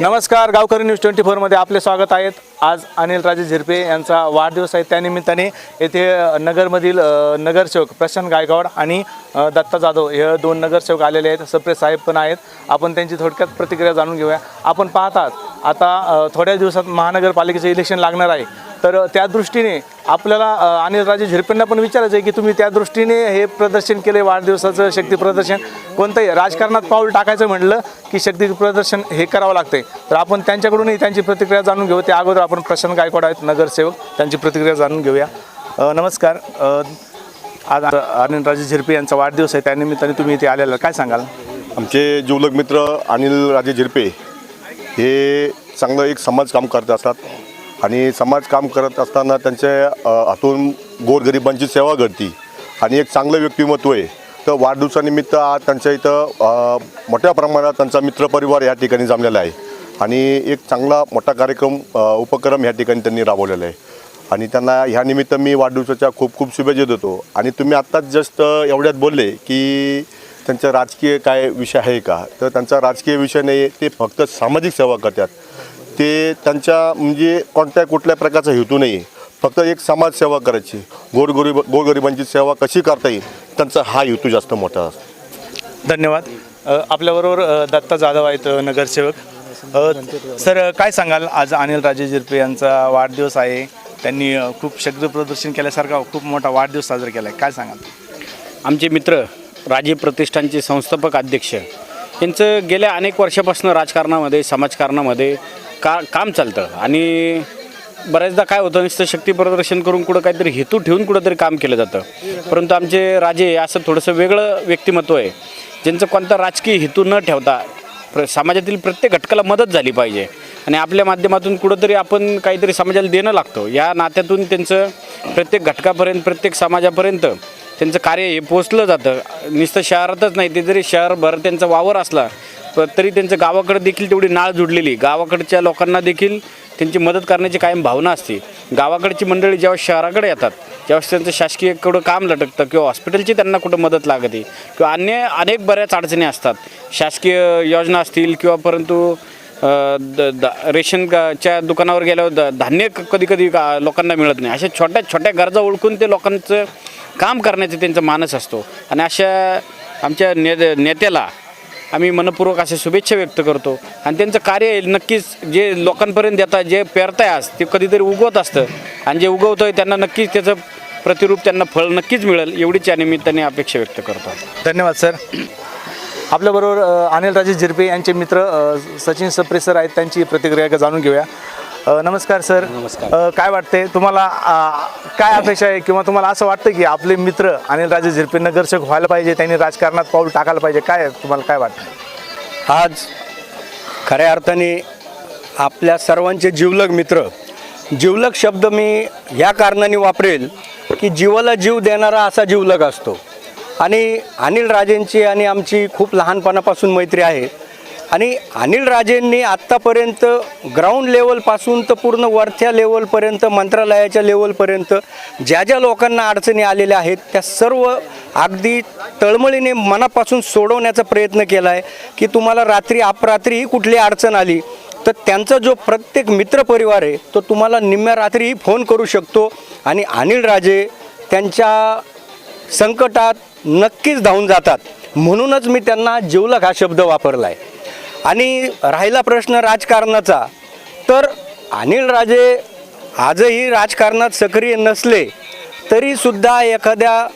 नमस्कार गावकरी news twenty फोरमध्ये आपले स्वागत आहेत आज अनिल राजे झिरपे यांचा वाढदिवस आहे. त्यानिमित्ताने येथे नगरमधील नगरसेवक प्रशांत गायकवाड आणि दत्ता जाधव हे दोन नगरसेवक आलेले आहेत. सप्रे साहेब पण आहेत. आपण त्यांची थोडक्यात प्रतिक्रिया जाणून घेऊया. आपण पाहतात आता थोड्या दिवसात महानगरपालिकेचे इलेक्शन लागणार आहे. तर त्या दृष्टीने आपल्याला अ, अनिल राजे झिरपेंना पण विचारायचं आहे की तुम्ही त्या दृष्टीने हे प्रदर्शन केले वाढदिवसाचं शक्ती प्रदर्शन? कोणतंही राजकारणात पाऊल टाकायचं म्हटलं की शक्ती प्रदर्शन हे करावं लागतंय. तर आपण त्यांच्याकडूनही त्यांची प्रतिक्रिया जाणून घेऊ. त्या अगोदर आपण प्रशांत गायकवाड आहेत नगरसेवक. त्यांची प्रतिक्रिया जाणून घेऊया. नमस्कार. आज अनिल राजे झिरपे यांचा वाढदिवस आहे. त्यानिमित्ताने तुम्ही इथे आलेला. काय सांगाल? आमचे जीवलग मित्र अनिल राजे झिरपे हे चांगलं एक समाज काम करत असतात. आणि समाज काम करत असताना त्यांच्या हातून गोरगरिबांची सेवा घडती. आणि एक चांगलं व्यक्तिमत्व आहे. तर वाढदिवसानिमित्त आज त्यांच्या इथं मोठ्या प्रमाणात त्यांचा मित्रपरिवार या ठिकाणी जमलेला आहे. आणि एक चांगला मोठा कार्यक्रम उपक्रम या ठिकाणी त्यांनी राबवलेला आहे. आणि त्यांना ह्या निमित्त मी वाढदिवसाच्या खूप खूप शुभेच्छा देतो. आणि तुम्ही आत्ताच जस्ट एवढ्यात बोलले की त्यांचा राजकीय काय विषय आहे का? तर त्यांचा राजकीय विषय नाही ते फक्त सामाजिक सेवा करतात. ते त्यांच्या म्हणजे कोणत्या कुठल्या प्रकारचा हेतू नाही फक्त एक समाजसेवा करायची. गोरगरीब गोरगरिबांची सेवा कशी करता येईल त्यांचा हा हेतू जास्त मोठा असतो. धन्यवाद. आपल्याबरोबर दत्ता जाधव आहेत नगरसेवक. सर काय सांगाल? आज अनिल राजे झिरपे यांचा वाढदिवस आहे. त्यांनी खूप शक्ती प्रदर्शन केल्यासारखा खूप मोठा वाढदिवस साजरा केला आहे काय सांगाल? आमचे मित्र राजीव प्रतिष्ठानचे संस्थापक अध्यक्ष यांचं गेल्या अनेक वर्षापासून राजकारणामध्ये समाजकारणामध्ये का काम चालतं. आणि बऱ्याचदा काय होतं नुसतं शक्ती प्रदर्शन करून कुठं काहीतरी हेतू ठेवून कुठंतरी काम केलं जातं. परंतु आमचे राजे असं थोडंसं वेगळं व्यक्तिमत्व आहे. ज्यांचं कोणता राजकीय हेतू न ठेवता प्र समाजातील प्रत्येक घटकाला मदत झाली पाहिजे. आणि आपल्या माध्यमातून कुठंतरी आपण काहीतरी समाजाला देणं लागतो. या नात्यातून त्यांचं प्रत्येक घटकापर्यंत प्रत्येक समाजापर्यंत त्यांचं कार्य हे पोचलं जातं. नुसतं शहरातच नाही ते जरी शहरभर त्यांचा वावर असला तरी त्यांचं गावाकडे देखील तेवढी नाळ जुडलेली गावाकडच्या लोकांना देखील त्यांची मदत करण्याची कायम भावना असते. गावाकडची मंडळी जेव्हा शहराकडे येतात जेव्हा त्यांचं शासकीय कुठं काम लटकतं किंवा हॉस्पिटलची त्यांना कुठं मदत लागते किंवा अन्य अनेक बऱ्याच अडचणी असतात. शासकीय योजना असतील किंवा परंतु द- द- रेशनच्या दुकानावर गेल्यावर द- धान्य कधी कधी लोकांना मिळत नाही. अशा छोट्या छोट्या गरजा ओळखून ते लोकांचं काम करण्याचा त्यांचा मानस असतो. आणि अशा आमच्या ने नेत्याला आम्ही मनपूर्वक अशा शुभेच्छा व्यक्त करतो. आणि त्यांचं कार्य नक्कीच जे लोकांपर्यंत येतात जे पेरताय आज ते कधीतरी उगवत असतं. आणि जे उगवतं आहे त्यांना नक्कीच त्याचं प्रतिरूप त्यांना फळ नक्कीच मिळेल एवढीच या निमित्ताने अपेक्षा व्यक्त करतो. धन्यवाद सर. आपल्याबरोबर अनिल राजे झिरपे यांचे मित्र सचिन सप्रे सर आहेत त्यांची प्रतिक्रिया जाणून घेऊया. अ, नमस्कार सर. नमस्कार. काय वाटते तुम्हाला अ, काय अपेक्षा आहे? किंवा तुम्हाला असं वाटतं की आपले मित्र अनिल राजे झिरपे नगरसेवक व्हायला पाहिजे त्यांनी राजकारणात पाऊल टाकायला पाहिजे? काय तुम्हाला काय वाटतं? आज खऱ्या अर्थाने आपल्या सर्वांचे जिवलग मित्र जिवलग शब्द मी ह्या कारणाने वापरेल की जीवाला जीव देणारा असा जिवलग असतो. आणि अनिल राजेंची आणि आमची खूप लहानपणापासून मैत्री आहे. आणि अनिल राजेंनी आत्तापर्यंत ग्राउंड लेवलपासून तर पूर्ण वरच्या लेवलपर्यंत मंत्रालयाच्या लेवलपर्यंत ज्या ज्या लोकांना अडचणी आलेल्या आहेत त्या सर्व अगदी तळमळीने मनापासून सोडवण्याचा प्रयत्न केला आहे की तुम्हाला रात्री अपरात्रीही कुठली अडचण आली तर त्यांचा जो प्रत्येक मित्रपरिवार आहे तो तुम्हाला निम्म्या रात्रीही फोन करू शकतो. आणि अनिल राजे त्यांच्या संकटात नक्कीच धावून जातात. म्हणूनच मी त्यांना जिवलग हा शब्द वापरला आहे आणि राहिला प्रश्न राजकारणाचा. तर अनिल राजे आजही राजकारणात सक्रिय नसले तरीसुद्धा एखाद्या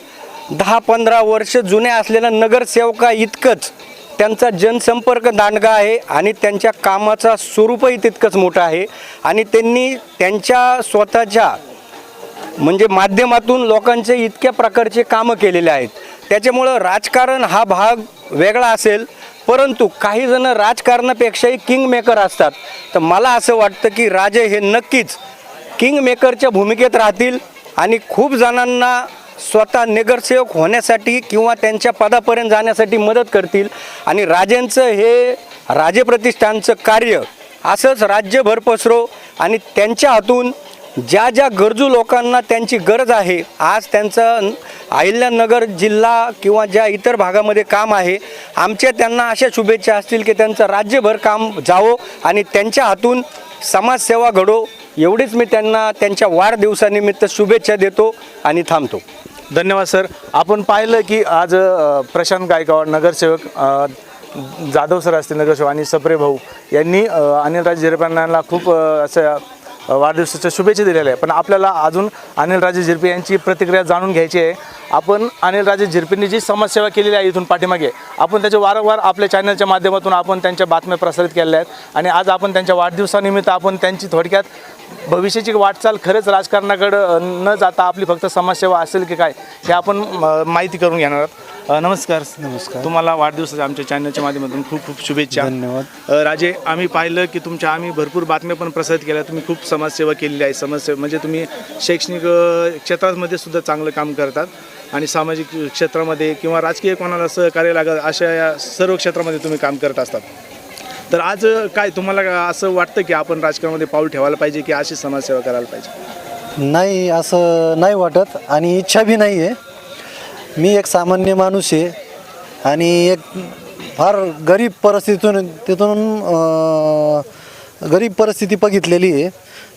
दहा पंधरा वर्ष जुन्या असलेल्या नगरसेवका इतकंच त्यांचा जनसंपर्क दांडगा आहे आणि त्यांच्या कामाचा स्वरूपही तितकंच मोठं आहे. आणि त्यांनी त्यांच्या स्वतःच्या म्हणजे माध्यमातून लोकांचे इतक्या प्रकारचे कामं केलेले आहेत. त्याच्यामुळं राजकारण हा भाग वेगळा असेल. परंतु काही जण राजकारणापेक्षाही किंग मेकर असतात. तर मला असं वाटतं की राजे हे नक्कीच किंग मेकरच्या भूमिकेत राहतील आणि खूप जणांना स्वतः नगरसेवक होण्यासाठी किंवा त्यांच्या पदापर्यंत जाण्यासाठी मदत करतील. आणि राजेंचं हे राजे प्रतिष्ठानचं कार्य असंच राज्यभर पसरो आणि त्यांच्या हातून ज्या ज्या गरजू लोकांना त्यांची गरज आहे आज त्यांचं अहिल्यानगर जिल्हा किंवा ज्या इतर भागामध्ये काम आहे आमच्या त्यांना अशा शुभेच्छा असतील की त्यांचं राज्यभर काम जावो आणि त्यांच्या हातून समाजसेवा घडो. एवढीच मी त्यांना त्यांच्या वाढदिवसानिमित्त शुभेच्छा देतो आणि थांबतो. धन्यवाद सर. आपण पाहिलं की आज प्रशांत गायकवाड नगरसेवक जाधव सर असतील नगरसेवक आणि सप्रे भाऊ यांनी अ, अनिलराजे खूप असं वाढदिवसाच्या शुभेच्छा दिलेल्या आहे पण आपल्याला अजून अनिलराजे झिरपे यांची प्रतिक्रिया जाणून घ्यायची आहे. आपण अनिलराजे झिरपेंनी जी समाजसेवा केलेली आहे इथून पाठीमागे आपण त्याचे वारंवार आपल्या चॅनलच्या माध्यमातून आपण त्यांच्या बातम्या प्रसारित केलेल्या आहेत. आणि आज आपण त्यांच्या वाढदिवसानिमित्त आपण त्यांची थोडक्यात भविष्याची वाटचाल खरंच राजकारणाकडं न जाता आपली फक्त समाजसेवा असेल की काय हे आपण माहिती करून घेणार आहोत. अ, नमस्कार. नमस्कार. तुम्हाला वाढदिवसाच्या आमच्या चॅनलच्या माध्यमातून खूप खूप शुभेच्छा. धन्यवाद. राजे आम्ही पाहिलं की तुमच्या आम्ही भरपूर बातम्या पण प्रसारित केल्या. तुम्ही खूप समाजसेवा केलेली आहे. समाजसेवा म्हणजे तुम्ही शैक्षणिक अ, क्षेत्रामध्ये सुद्धा चांगलं काम करतात. आणि सामाजिक क्षेत्रामध्ये किंवा राजकीय कोणाला सहकार्य लागत अशा या सर्व क्षेत्रामध्ये तुम्ही काम करत असतात. तर आज काय तुम्हाला असं वाटतं की आपण राजकारणामध्ये पाऊल ठेवायला पाहिजे की अशी समाजसेवा करायला पाहिजे? नाही असं नाही वाटत. आणि इच्छा बी नाही आहे मी एक सामान्य माणूस आहे आणि एक फार गरीब परिस्थितीतून तिथून गरीब परिस्थिती बघितलेली आहे.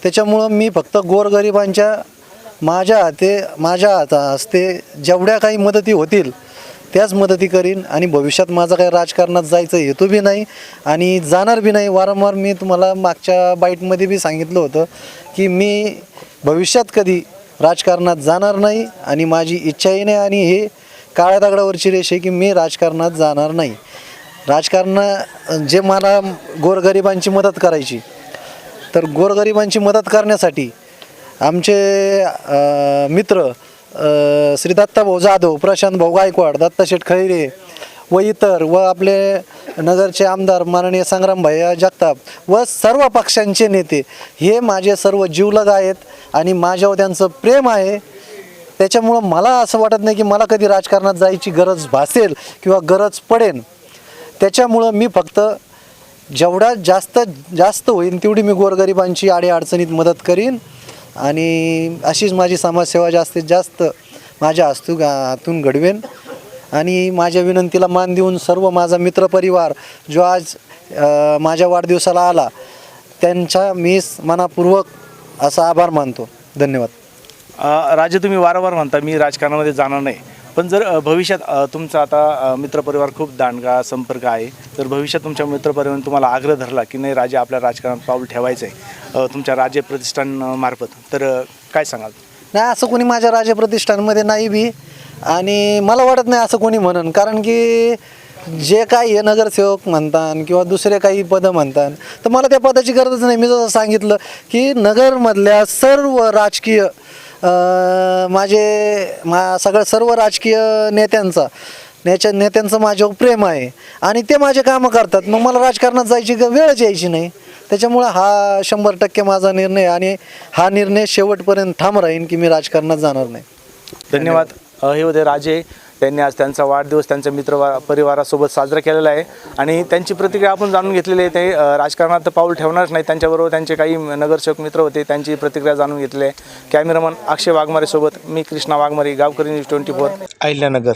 त्याच्यामुळं मी फक्त गोरगरिबांच्या माझ्या हाते माझ्या हाता हस्ते जेवढ्या काही मदती होतील त्याच मदती करीन आणि भविष्यात माझा काही राजकारणात जायचं हेतू बी नाही आणि जाणार बी नाही. वारंवार मी तुम्हाला मागच्या बाईटमध्ये बी सांगितलं होतं की मी भविष्यात कधी राजकारणात जाणार नाही आणि माझी इच्छाही नाही आणि हे काळ्या दगडावरची रेष आहे की मी राजकारणात जाणार नाही. राजकारण जे मला गोरगरिबांची मदत करायची तर गोरगरिबांची मदत करण्यासाठी आमचे मित्र श्री श्री दत्ताभाऊ जाधव प्रशांत भाऊ गायकवाड दत्ताशेठ खैरे व इतर व आपले नगरचे आमदार माननीय संग्रामभाई जगताप व सर्व पक्षांचे नेते हे माझे सर्व जीवलग आहेत आणि माझ्यावर त्यांचं प्रेम आहे. त्याच्यामुळं मला असं वाटत नाही की मला कधी राजकारणात जायची गरज भासेल किंवा गरज पडेल त्याच्यामुळं मी फक्त जेवढा जास्त जास्त होईल तेवढी मी गोरगरिबांची अडीअडचणीत मदत करीन. आणि अशीच माझी समाजसेवा जास्तीत जास्त माझ्या हस्तू हातून घडवेन. आणि माझ्या विनंतीला मान देऊन सर्व माझा मित्रपरिवार जो आज माझ्या वाढदिवसाला आला त्यांचा मी मनापूर्वक असा आभार मानतो. धन्यवाद. राजे तुम्ही वारंवार म्हणता मी राजकारणामध्ये जाणार नाही. पण जर भविष्यात तुमचा आता मित्रपरिवार खूप दांडगा संपर्क आहे तर भविष्यात तुमच्या मित्रपरिवाराने तुम्हाला आग्रह धरला की नाही राजे आपल्या राजकारणात पाऊल ठेवायचं आहे तुमच्या राज्य प्रतिष्ठान अ, मार्फत. तर काय सांगाल? नाही असं कोणी माझ्या राजा प्रतिष्ठानमध्ये नाही बी. आणि मला वाटत नाही असं कोणी म्हणन कारण की जे काही हे नगरसेवक म्हणतात किंवा दुसरे काही पदं म्हणतात तर मला त्या पदाची गरजच नाही. मी जसं सांगितलं की नगरमधल्या सर्व राजकीय माझे मा सगळं सर्व राजकीय नेत्यांचा नेच्या नेत्यांचं माझ्यावर प्रेम आहे. आणि ते माझे कामं करतात. मग मला राजकारणात जायची वेळच यायची नाही. त्याच्यामुळं हा शंभर टक्के माझा निर्णय आणि हा निर्णय शेवटपर्यंत थांब राहीन की मी राजकारणात जाणार नाही. धन्यवाद. हे होते राजे त्यांनी आज त्यांचा वाढदिवस त्यांच्या मित्र वा- परिवारासोबत साजरा केलेला आहे. आणि त्यांची प्रतिक्रिया आपण जाणून घेतलेली आहे. ते राजकारणात पाऊल ठेवणारच नाही त्यांच्याबरोबर त्यांचे काही नगरसेवक मित्र होते. त्यांची प्रतिक्रिया जाणून घेतली आहे. कॅमेरामन अक्षय वाघमारेसोबत मी Krishna Waghmare Gavkari news twenty four. Ahilyanagar.